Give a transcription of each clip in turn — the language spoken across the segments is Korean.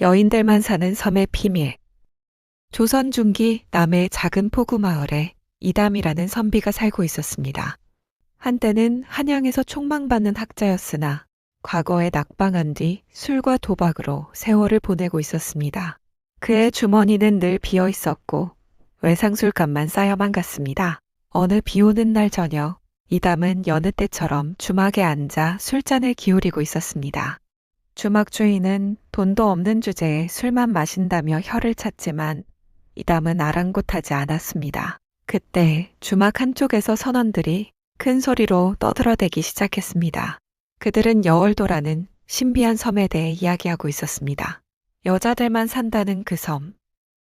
여인들만 사는 섬의 비밀. 조선 중기 남해 작은 포구 마을에 이담이라는 선비가 살고 있었습니다. 한때는 한양에서 촉망받는 학자였으나 과거에 낙방한 뒤 술과 도박으로 세월을 보내고 있었습니다. 그의 주머니는 늘 비어 있었고 외상술값만 쌓여만 갔습니다. 어느 비 오는 날 저녁 이담은 여느 때처럼 주막에 앉아 술잔을 기울이고 있었습니다. 주막 주인은 돈도 없는 주제에 술만 마신다며 혀를 찼지만 이담은 아랑곳하지 않았습니다. 그때 주막 한쪽에서 선원들이 큰 소리로 떠들어대기 시작했습니다. 그들은 여월도라는 신비한 섬에 대해 이야기하고 있었습니다. 여자들만 산다는 그 섬,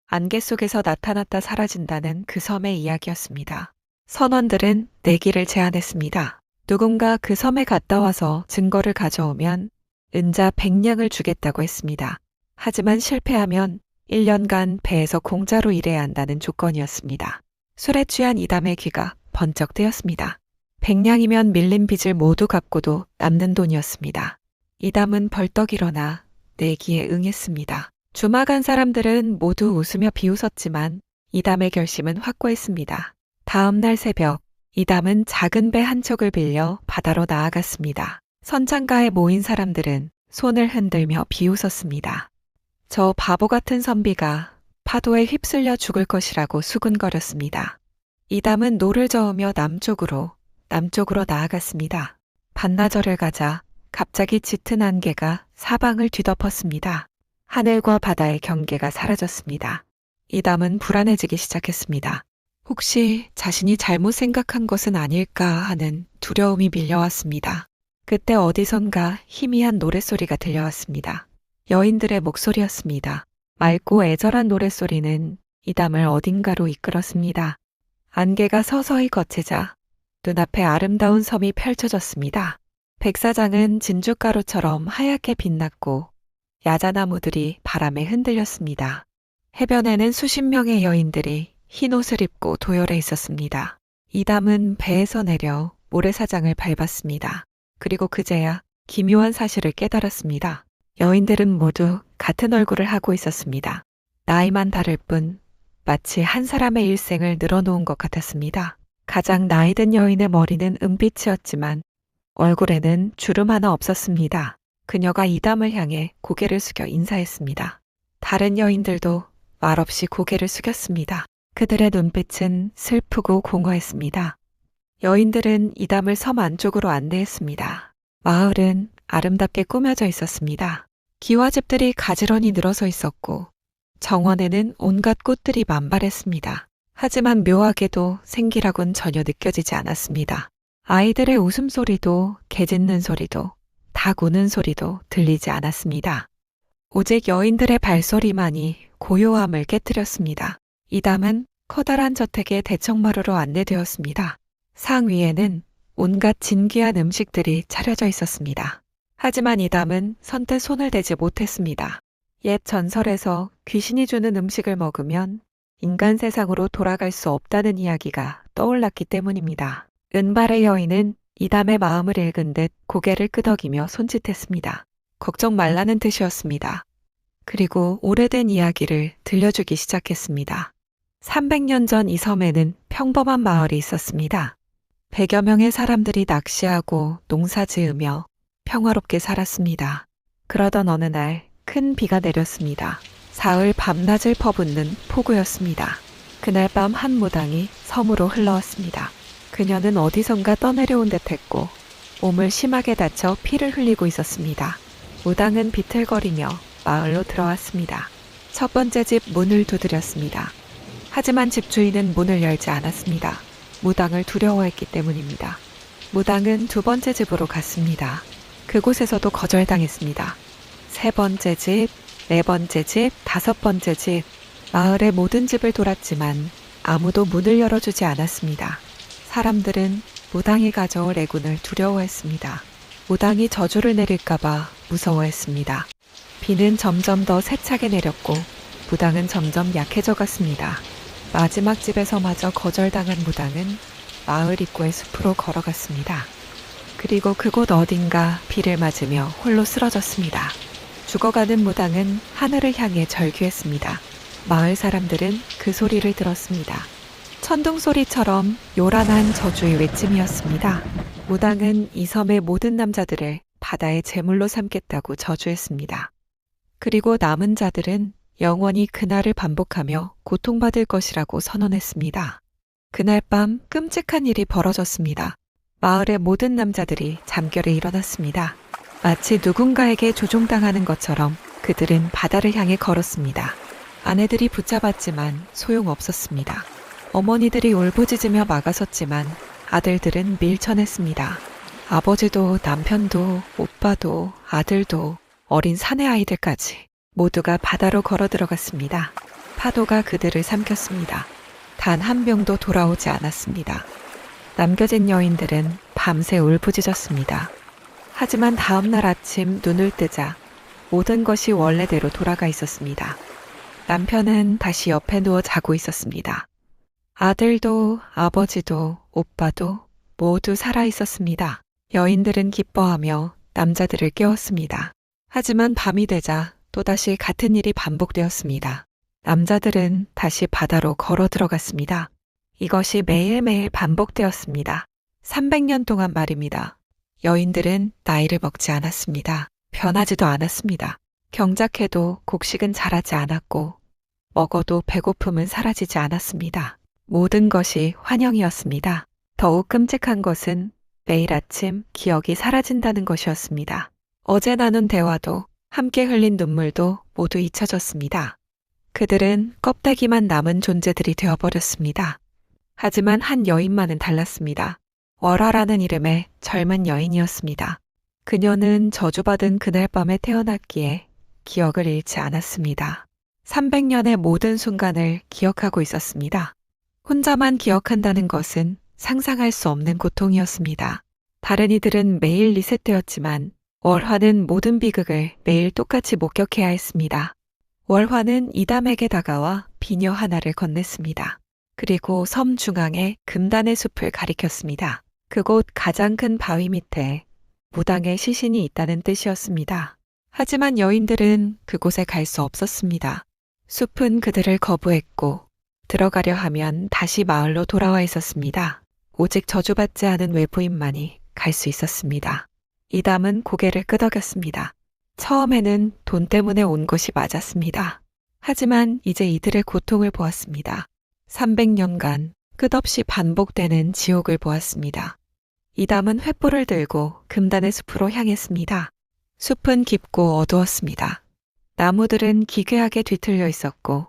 안개 속에서 나타났다 사라진다는 그 섬의 이야기였습니다. 선원들은 내기를 제안했습니다. 누군가 그 섬에 갔다 와서 증거를 가져오면 은자 100냥을 주겠다고 했습니다. 하지만 실패하면 1년간 배에서 공짜로 일해야 한다는 조건이었습니다. 술에 취한 이담의 귀가 번쩍 뜨였습니다. 100냥이면 밀린 빚을 모두 갚고도 남는 돈이었습니다. 이담은 벌떡 일어나 내기에 응했습니다. 주막한 사람들은 모두 웃으며 비웃었지만 이담의 결심은 확고했습니다. 다음 날 새벽 이담은 작은 배 한 척을 빌려 바다로 나아갔습니다. 선창가에 모인 사람들은 손을 흔들며 비웃었습니다. 저 바보 같은 선비가 파도에 휩쓸려 죽을 것이라고 수군거렸습니다. 이 담은 노를 저으며 남쪽으로, 남쪽으로 나아갔습니다. 반나절을 가자 갑자기 짙은 안개가 사방을 뒤덮었습니다. 하늘과 바다의 경계가 사라졌습니다. 이 담은 불안해지기 시작했습니다. 혹시 자신이 잘못 생각한 것은 아닐까 하는 두려움이 밀려왔습니다. 그때 어디선가 희미한 노랫소리가 들려왔습니다. 여인들의 목소리였습니다. 맑고 애절한 노랫소리는 이 담을 어딘가로 이끌었습니다. 안개가 서서히 거치자 눈앞에 아름다운 섬이 펼쳐졌습니다. 백사장은 진주가루처럼 하얗게 빛났고 야자나무들이 바람에 흔들렸습니다. 해변에는 수십 명의 여인들이 흰 옷을 입고 도열해 있었습니다. 이 담은 배에서 내려 모래사장을 밟았습니다. 그리고 그제야 기묘한 사실을 깨달았습니다. 여인들은 모두 같은 얼굴을 하고 있었습니다. 나이만 다를 뿐 마치 한 사람의 일생을 늘어놓은 것 같았습니다. 가장 나이든 여인의 머리는 은빛이었지만 얼굴에는 주름 하나 없었습니다. 그녀가 이담을 향해 고개를 숙여 인사했습니다. 다른 여인들도 말없이 고개를 숙였습니다. 그들의 눈빛은 슬프고 공허했습니다. 여인들은 이담을 섬 안쪽으로 안내했습니다. 마을은 아름답게 꾸며져 있었습니다. 기와집들이 가지런히 늘어서 있었고 정원에는 온갖 꽃들이 만발했습니다. 하지만 묘하게도 생기라곤 전혀 느껴지지 않았습니다. 아이들의 웃음소리도 개 짖는 소리도 닭 우는 소리도 들리지 않았습니다. 오직 여인들의 발소리만이 고요함을 깨뜨렸습니다. 이담은 커다란 저택의 대청마루로 안내되었습니다. 상 위에는 온갖 진귀한 음식들이 차려져 있었습니다. 하지만 이담은 선뜻 손을 대지 못했습니다. 옛 전설에서 귀신이 주는 음식을 먹으면 인간 세상으로 돌아갈 수 없다는 이야기가 떠올랐기 때문입니다. 은발의 여인은 이담의 마음을 읽은 듯 고개를 끄덕이며 손짓했습니다. 걱정 말라는 뜻이었습니다. 그리고 오래된 이야기를 들려주기 시작했습니다. 300년 전 이 섬에는 평범한 마을이 있었습니다. 100여 명의 사람들이 낚시하고 농사 지으며 평화롭게 살았습니다. 그러던 어느 날 큰 비가 내렸습니다. 사흘 밤낮을 퍼붓는 폭우였습니다. 그날 밤 한 무당이 섬으로 흘러왔습니다. 그녀는 어디선가 떠내려온 듯 했고 몸을 심하게 다쳐 피를 흘리고 있었습니다. 무당은 비틀거리며 마을로 들어왔습니다. 첫 번째 집 문을 두드렸습니다. 하지만 집주인은 문을 열지 않았습니다. 무당을 두려워했기 때문입니다. 무당은 두 번째 집으로 갔습니다. 그곳에서도 거절당했습니다. 세 번째 집, 네 번째 집, 다섯 번째 집, 마을의 모든 집을 돌았지만 아무도 문을 열어주지 않았습니다. 사람들은 무당이 가져올 애군을 두려워했습니다. 무당이 저주를 내릴까봐 무서워했습니다. 비는 점점 더 세차게 내렸고 무당은 점점 약해져 갔습니다. 마지막 집에서마저 거절당한 무당은 마을 입구의 숲으로 걸어갔습니다. 그리고 그곳 어딘가 비를 맞으며 홀로 쓰러졌습니다. 죽어가는 무당은 하늘을 향해 절규했습니다. 마을 사람들은 그 소리를 들었습니다. 천둥 소리처럼 요란한 저주의 외침이었습니다. 무당은 이 섬의 모든 남자들을 바다의 제물로 삼겠다고 저주했습니다. 그리고 남은 자들은 영원히 그날을 반복하며 고통받을 것이라고 선언했습니다. 그날 밤 끔찍한 일이 벌어졌습니다. 마을의 모든 남자들이 잠결에 일어났습니다. 마치 누군가에게 조종당하는 것처럼 그들은 바다를 향해 걸었습니다. 아내들이 붙잡았지만 소용없었습니다. 어머니들이 울부짖으며 막아섰지만 아들들은 밀쳐냈습니다. 아버지도 남편도 오빠도 아들도 어린 사내 아이들까지 모두가 바다로 걸어 들어갔습니다. 파도가 그들을 삼켰습니다. 단 한 명도 돌아오지 않았습니다. 남겨진 여인들은 밤새 울부짖었습니다. 하지만 다음날 아침 눈을 뜨자 모든 것이 원래대로 돌아가 있었습니다. 남편은 다시 옆에 누워 자고 있었습니다. 아들도 아버지도 오빠도 모두 살아 있었습니다. 여인들은 기뻐하며 남자들을 깨웠습니다. 하지만 밤이 되자 또다시 같은 일이 반복되었습니다. 남자들은 다시 바다로 걸어 들어갔습니다. 이것이 매일매일 반복되었습니다. 300년 동안 말입니다. 여인들은 나이를 먹지 않았습니다. 변하지도 않았습니다. 경작해도 곡식은 자라지 않았고, 먹어도 배고픔은 사라지지 않았습니다. 모든 것이 환영이었습니다. 더욱 끔찍한 것은 매일 아침 기억이 사라진다는 것이었습니다. 어제 나눈 대화도 함께 흘린 눈물도 모두 잊혀졌습니다. 그들은 껍데기만 남은 존재들이 되어버렸습니다. 하지만 한 여인만은 달랐습니다. 월화라는 이름의 젊은 여인이었습니다. 그녀는 저주받은 그날 밤에 태어났기에 기억을 잃지 않았습니다. 300년의 모든 순간을 기억하고 있었습니다. 혼자만 기억한다는 것은 상상할 수 없는 고통이었습니다. 다른 이들은 매일 리셋되었지만 월화는 모든 비극을 매일 똑같이 목격해야 했습니다. 월화는 이담에게 다가와 비녀 하나를 건넸습니다. 그리고 섬 중앙에 금단의 숲을 가리켰습니다. 그곳 가장 큰 바위 밑에 무당의 시신이 있다는 뜻이었습니다. 하지만 여인들은 그곳에 갈 수 없었습니다. 숲은 그들을 거부했고 들어가려 하면 다시 마을로 돌아와 있었습니다. 오직 저주받지 않은 외부인만이 갈 수 있었습니다. 이담은 고개를 끄덕였습니다. 처음에는 돈 때문에 온 것이 맞았습니다. 하지만 이제 이들의 고통을 보았습니다. 300년간 끝없이 반복되는 지옥을 보았습니다. 이담은 횃불을 들고 금단의 숲으로 향했습니다. 숲은 깊고 어두웠습니다. 나무들은 기괴하게 뒤틀려 있었고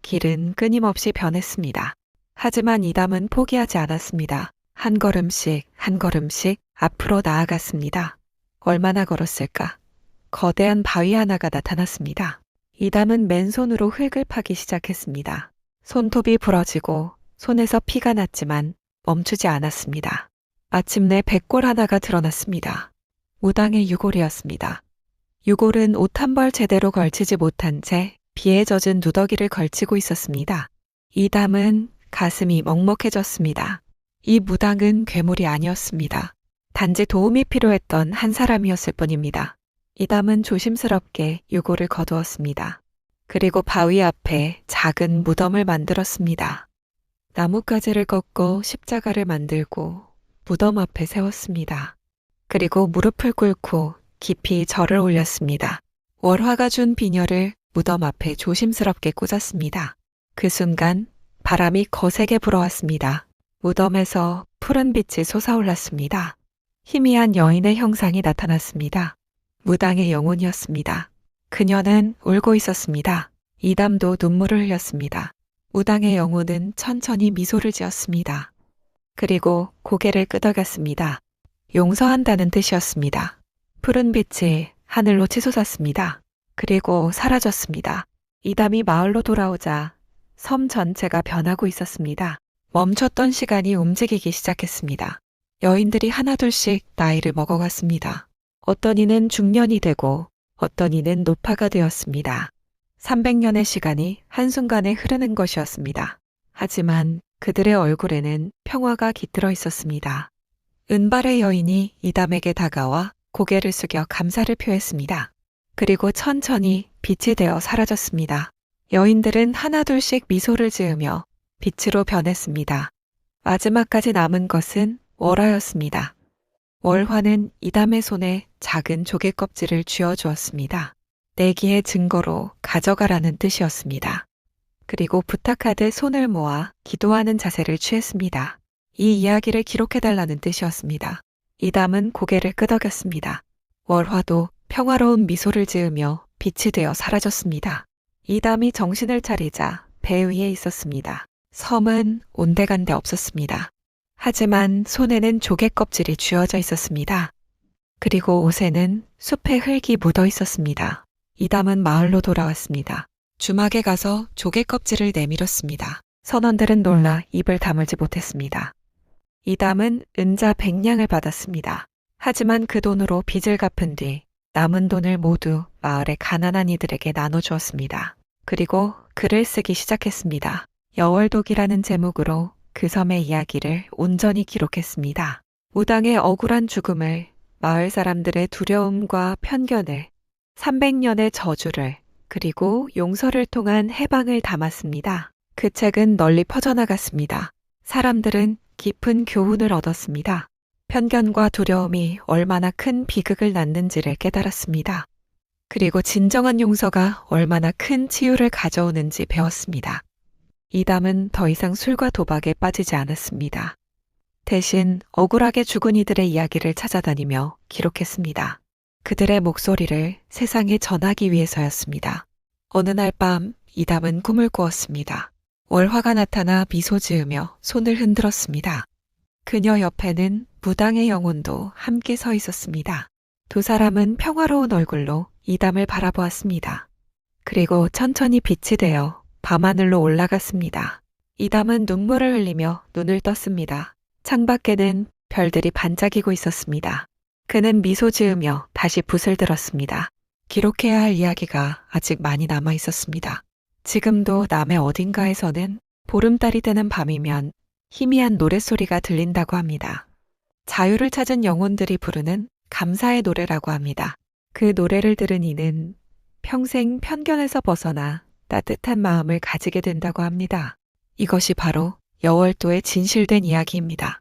길은 끊임없이 변했습니다. 하지만 이담은 포기하지 않았습니다. 한 걸음씩 한 걸음씩 앞으로 나아갔습니다. 얼마나 걸었을까? 거대한 바위 하나가 나타났습니다. 이담은 맨손으로 흙을 파기 시작했습니다. 손톱이 부러지고 손에서 피가 났지만 멈추지 않았습니다. 마침내 백골 하나가 드러났습니다. 무당의 유골이었습니다. 유골은 옷 한 벌 제대로 걸치지 못한 채 비에 젖은 누더기를 걸치고 있었습니다. 이담은 가슴이 먹먹해졌습니다. 이 무당은 괴물이 아니었습니다. 단지 도움이 필요했던 한 사람이었을 뿐입니다. 이담은 조심스럽게 유골을 거두었습니다. 그리고 바위 앞에 작은 무덤을 만들었습니다. 나뭇가지를 꺾고 십자가를 만들고 무덤 앞에 세웠습니다. 그리고 무릎을 꿇고 깊이 절을 올렸습니다. 월화가 준 비녀를 무덤 앞에 조심스럽게 꽂았습니다. 그 순간 바람이 거세게 불어왔습니다. 무덤에서 푸른 빛이 솟아올랐습니다. 희미한 여인의 형상이 나타났습니다. 무당의 영혼이었습니다. 그녀는 울고 있었습니다. 이담도 눈물을 흘렸습니다. 무당의 영혼은 천천히 미소를 지었습니다. 그리고 고개를 끄덕였습니다. 용서한다는 뜻이었습니다. 푸른 빛이 하늘로 치솟았습니다. 그리고 사라졌습니다. 이담이 마을로 돌아오자 섬 전체가 변하고 있었습니다. 멈췄던 시간이 움직이기 시작했습니다. 여인들이 하나둘씩 나이를 먹어갔습니다. 어떤 이는 중년이 되고 어떤 이는 노파가 되었습니다. 300년의 시간이 한순간에 흐르는 것이었습니다. 하지만 그들의 얼굴에는 평화가 깃들어 있었습니다. 은발의 여인이 이담에게 다가와 고개를 숙여 감사를 표했습니다. 그리고 천천히 빛이 되어 사라졌습니다. 여인들은 하나둘씩 미소를 지으며 빛으로 변했습니다. 마지막까지 남은 것은 월화였습니다. 월화는 이담의 손에 작은 조개 껍질을 쥐어 주었습니다. 내기의 증거로 가져가라는 뜻이었습니다. 그리고 부탁하듯 손을 모아 기도하는 자세를 취했습니다. 이 이야기를 기록해달라는 뜻이었습니다. 이담은 고개를 끄덕였습니다. 월화도 평화로운 미소를 지으며 빛이 되어 사라졌습니다. 이담이 정신을 차리자 배 위에 있었습니다. 섬은 온데간데 없었습니다. 하지만 손에는 조개 껍질이 쥐어져 있었습니다. 그리고 옷에는 숲의 흙이 묻어 있었습니다. 이담은 마을로 돌아왔습니다. 주막에 가서 조개 껍질을 내밀었습니다. 선원들은 놀라 입을 다물지 못했습니다. 이담은 은자 백냥을 받았습니다. 하지만 그 돈으로 빚을 갚은 뒤 남은 돈을 모두 마을의 가난한 이들에게 나눠주었습니다. 그리고 글을 쓰기 시작했습니다. 여월독이라는 제목으로 그 섬의 이야기를 온전히 기록했습니다. 무당의 억울한 죽음을, 마을 사람들의 두려움과 편견을, 300년의 저주를, 그리고 용서를 통한 해방을 담았습니다. 그 책은 널리 퍼져나갔습니다. 사람들은 깊은 교훈을 얻었습니다. 편견과 두려움이 얼마나 큰 비극을 낳는지를 깨달았습니다. 그리고 진정한 용서가 얼마나 큰 치유를 가져오는지 배웠습니다. 이담은 더 이상 술과 도박에 빠지지 않았습니다. 대신 억울하게 죽은 이들의 이야기를 찾아다니며 기록했습니다. 그들의 목소리를 세상에 전하기 위해서였습니다. 어느 날 밤 이담은 꿈을 꾸었습니다. 월화가 나타나 미소 지으며 손을 흔들었습니다. 그녀 옆에는 무당의 영혼도 함께 서 있었습니다. 두 사람은 평화로운 얼굴로 이담을 바라보았습니다. 그리고 천천히 빛이 되어 밤하늘로 올라갔습니다. 이담은 눈물을 흘리며 눈을 떴습니다. 창밖에는 별들이 반짝이고 있었습니다. 그는 미소 지으며 다시 붓을 들었습니다. 기록해야 할 이야기가 아직 많이 남아 있었습니다. 지금도 남의 어딘가에서는 보름달이 되는 밤이면 희미한 노랫소리가 들린다고 합니다. 자유를 찾은 영혼들이 부르는 감사의 노래라고 합니다. 그 노래를 들은 이는 평생 편견에서 벗어나 따뜻한 마음을 가지게 된다고 합니다. 이것이 바로 여월도의 진실된 이야기입니다.